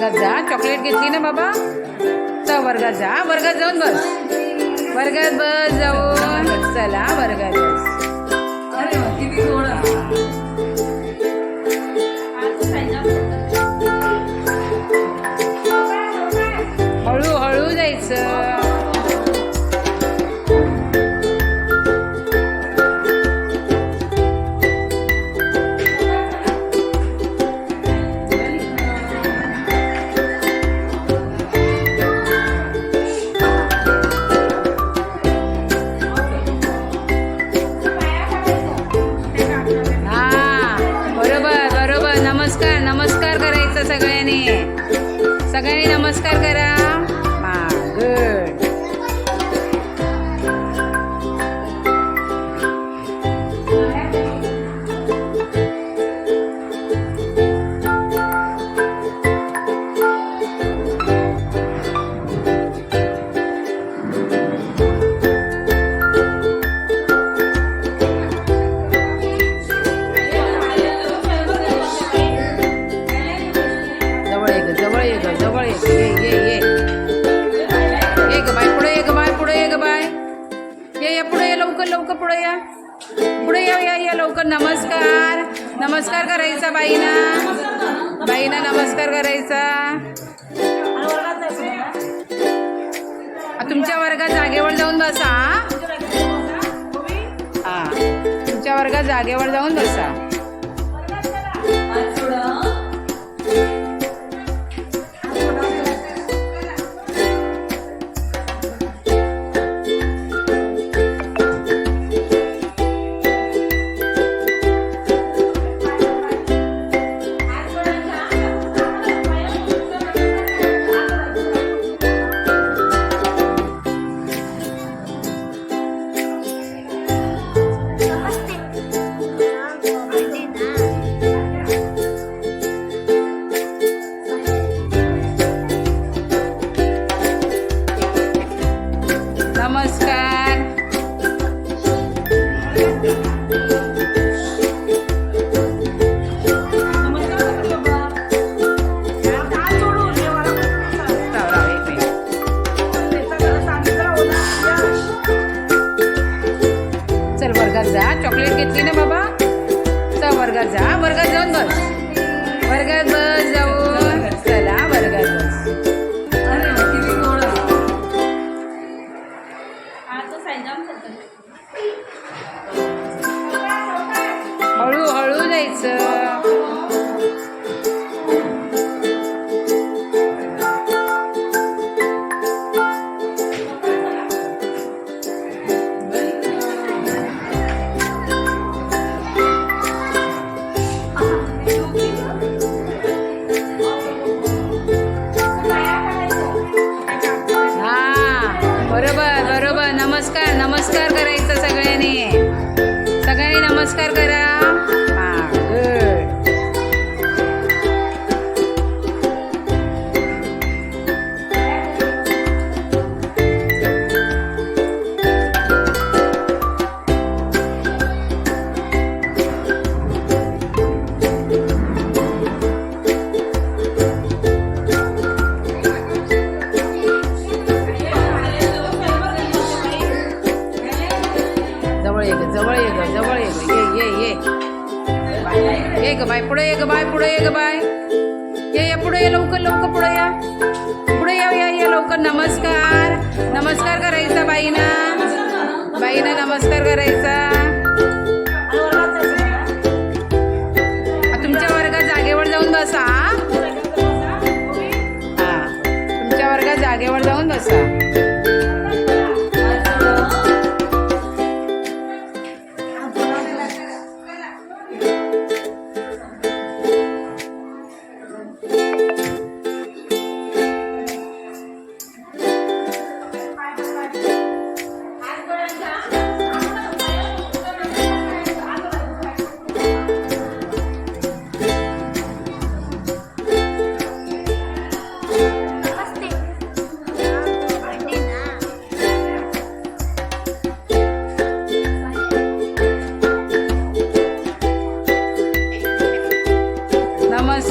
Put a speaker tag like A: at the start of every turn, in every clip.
A: वर्गात जा. चॉकलेट घेतली ना बाबा? तर वर्गात जा. वर्गात जाऊन बस. वर्गात बस जाऊन. चला वर्गात बस.
B: अरे
A: सगळ्यांनी नमस्कार कर. लवकर लवकर पुढे या. पुढे या या या लवकर. नमस्कार. नमस्कार करायचा बाईना. बाईना नमस्कार करायचा. तुमच्या वर्गात जागेवर जाऊन बसा हा. तुमच्या वर्गात जागेवर जाऊन बसा. वर्गात जा. चॉकलेट घेतली ना बाबा? चल वर्गात जा. वर्गात जाऊन बस. वर्गात बस जाऊन. चला वर्गात बस. जायचं. ये ग बाय पुढे ये ग बाय पुढे ये ग बाय. ये या पुढे ये लवकर लवकर पुढे या. पुढे या या या लवकर. नमस्कार. नमस्कार करायचा बाईना. बाईना नमस्कार करायचा.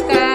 A: podcast.